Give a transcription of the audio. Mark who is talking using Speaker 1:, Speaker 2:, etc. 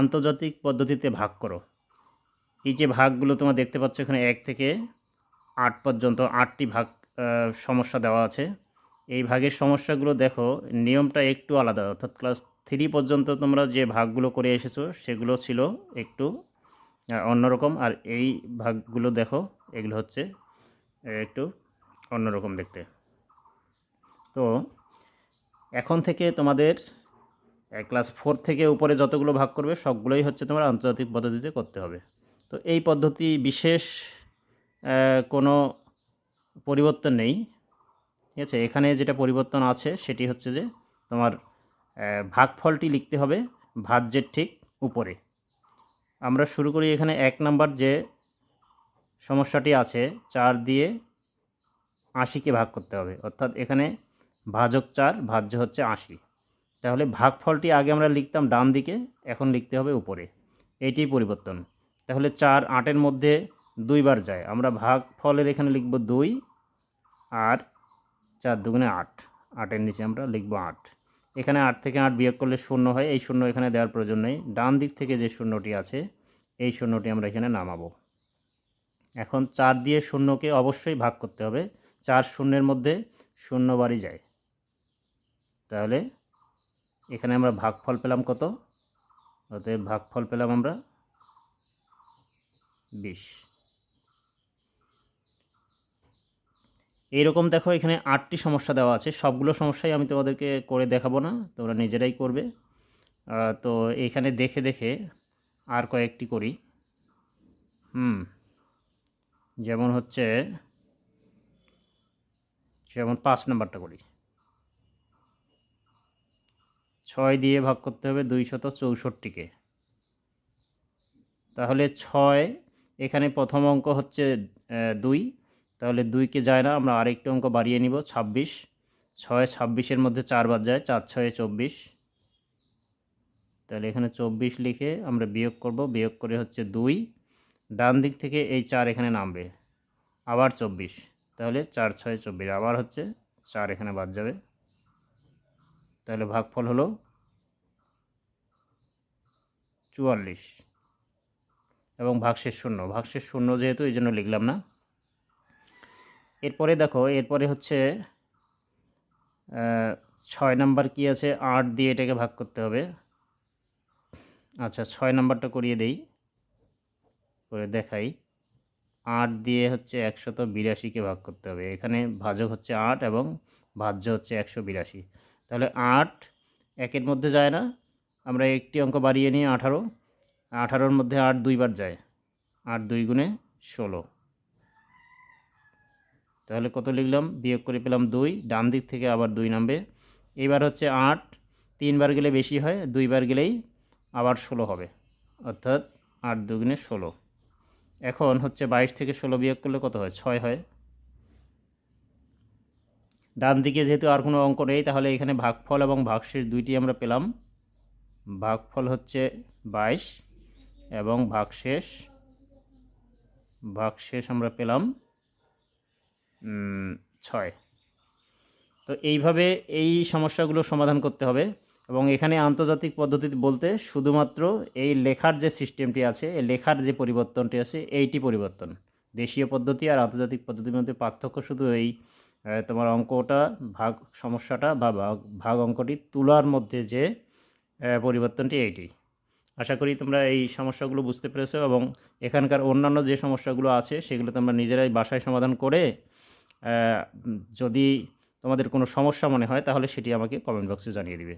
Speaker 1: আন্তর্জাতিক পদ্ধতিতে ভাগ করো। এই যে ভাগগুলো তোমরা দেখতে পাচ্ছ এখানে এক থেকে আট পর্যন্ত আটটি ভাগ সমস্যা দেওয়া আছে। এই ভাগের সমস্যাগুলো দেখো, নিয়মটা একটু আলাদা। অর্থাৎ ক্লাস থ্রি পর্যন্ত তোমরা যে ভাগগুলো করে এসেছ, সেগুলো ছিল একটু অন্যরকম। আর এই ভাগগুলো দেখো, এগুলো হচ্ছে একটু অন্যরকম দেখতে। তো এখন থেকে তোমাদের ক্লাস ফোর থেকে উপরে যতগুলো ভাগ করবে, সবগুলোই হচ্ছে তোমার আন্তর্জাতিক পদ্ধতিতে করতে হবে। তো এই পদ্ধতি বিশেষ কোনো পরিবর্তন নেই। ঠিক আছে? এখানে যেটা পরিবর্তন আছে, সেটি হচ্ছে যে তোমার ভাগফলটি লিখতে হবে, ভাজ্যের ঠিক উপরে। আমরা শুরু করি এখানে এক নাম্বার যে সমস্যাটি আছে, চার দিয়ে আশিকে ভাগ করতে হবে। অর্থাৎ এখানে ভাজক চার, ভাজ্য হচ্ছে আশি। তাহলে ভাগফলটি আগে আমরা লিখতাম ডান দিকে, এখন লিখতে হবে উপরে। এইটিই পরিবর্তন। তাহলে চার আটের মধ্যে দুইবার যায়। আমরা ভাগফলের এখানে লিখব দুই আর চার দুগুণে আট। আটের নিচে আমরা লিখব আট। এখানে আট থেকে আট বিয়োগ করলে শূন্য হয়। এই শূন্য এখানে দেওয়ার প্রয়োজন নেই। ডান দিক থেকে যে শূন্যটি আছে, এই শূন্যটি আমরা এখানে নামাবো। এখন চার দিয়ে শূন্যকে অবশ্যই ভাগ করতে হবে। চার শূন্যের মধ্যে শূন্য বাড়ি যায়। তাহলে এখানে আমরা ভাগফল পেলাম কত? অতএব ভাগফল পেলাম আমরা বিশ। এইরকম দেখো এখানে আটটি সমস্যা দেওয়া আছে। সবগুলো সমস্যাই আমি তোমাদেরকে করে দেখাবো না, তোমরা নিজেরাই করবে। তো এইখানে দেখে দেখে আর কয়েকটি করি। হুম, যেমন হচ্ছে, যেমন পাঁচ নাম্বারটা করি। ছয় দিয়ে ভাগ করতে হবে দুইশত চৌষট্টিকে। তাহলে ছয়, এখানে প্রথম অঙ্ক হচ্ছে দুই। তাহলে দুইকে যায় না, আমরা আরেকটি অঙ্ক বাড়িয়ে নিব, ছাব্বিশ। ছয় ছাব্বিশের মধ্যে চার চারবার যায়, চার ছয়ে চব্বিশ। তাহলে এখানে চব্বিশ লিখে আমরা বিয়োগ করব, বিয়োগ করে হচ্ছে দুই। ডান দিক থেকে এই চার এখানে নামবে, আবার চব্বিশ। তাহলে চার ছয় চব্বিশ, আবার হচ্ছে চার এখানে বাদ যাবে। তাহলে ভাগফল হলো চুয়াল্লিশ। এবং ভাগশেষ শূন্য। ভাগশেষ শূন্য যেহেতু, এই জন্য লিখলাম না। এরপরে দেখো, এরপরে হচ্ছে ছয় নাম্বার কি আছে? আট দিয়ে এটাকে ভাগ করতে হবে। আচ্ছা ছয় নাম্বারটা করিয়ে দেই। করে দেখাই। আট দিয়ে হচ্ছে একশত বিরাশিকে ভাগ করতে হবে। এখানে ভাজক হচ্ছে আট এবং ভাজ্য হচ্ছে একশো বিরাশি। তাহলে আট একের মধ্যে যায় না। আমরা একটি অঙ্ক বাড়িয়ে নিই, আঠারো। আঠারোর মধ্যে আট দুইবার যায়। আট দুই গুণে ষোলো। তাহলে কত লিখলাম? বিয়োগ করে পেলাম দুই। ডান দিক থেকে আবার দুই নামবে। এবার হচ্ছে আট। তিনবার গেলে বেশি হয়, দুইবার গেলেই আবার ষোলো হবে। অর্থাৎ আট দুগুণে ষোলো। এখন হচ্ছে বাইশ থেকে ষোলো বিয়োগ করলে কত হয়? ছয় হয়। ডান দিকে যেহেতু আর কোনো অঙ্ক নেই, তাহলে এখানে ভাগফল এবং ভাগশেষ দুইটি আমরা পেলাম। ভাগফল হচ্ছে বাইশ এবং ভাগশেষ ভাগশেষ আমরা পেলাম ছয়। তো এইভাবে এই সমস্যাগুলো সমাধান করতে হবে এবং এখানে আন্তর্জাতিক পদ্ধতি বলতে শুধুমাত্র এই লেখার যে সিস্টেমটি আছে, এই লেখার যে পরিবর্তনটি আছে, এইটি পরিবর্তন। দেশীয় পদ্ধতি আর আন্তর্জাতিক পদ্ধতির মধ্যে পার্থক্য শুধু এই তোমার অঙ্কটা, ভাগ সমস্যাটা বা ভাগ ভাগ অঙ্কটি তুলার মধ্যে যে পরিবর্তনটি এইটি। আশা করি তোমরা এই সমস্যাগুলো বুঝতে পেরেছ এবং এখানকার অন্যান্য যে সমস্যাগুলো আছে সেগুলো তোমরা নিজেরাই বাসায় সমাধান করে যদি তোমাদের কোনো সমস্যা মনে হয় তাহলে সেটি আমাকে কমেন্ট বক্সে জানিয়ে দিবে।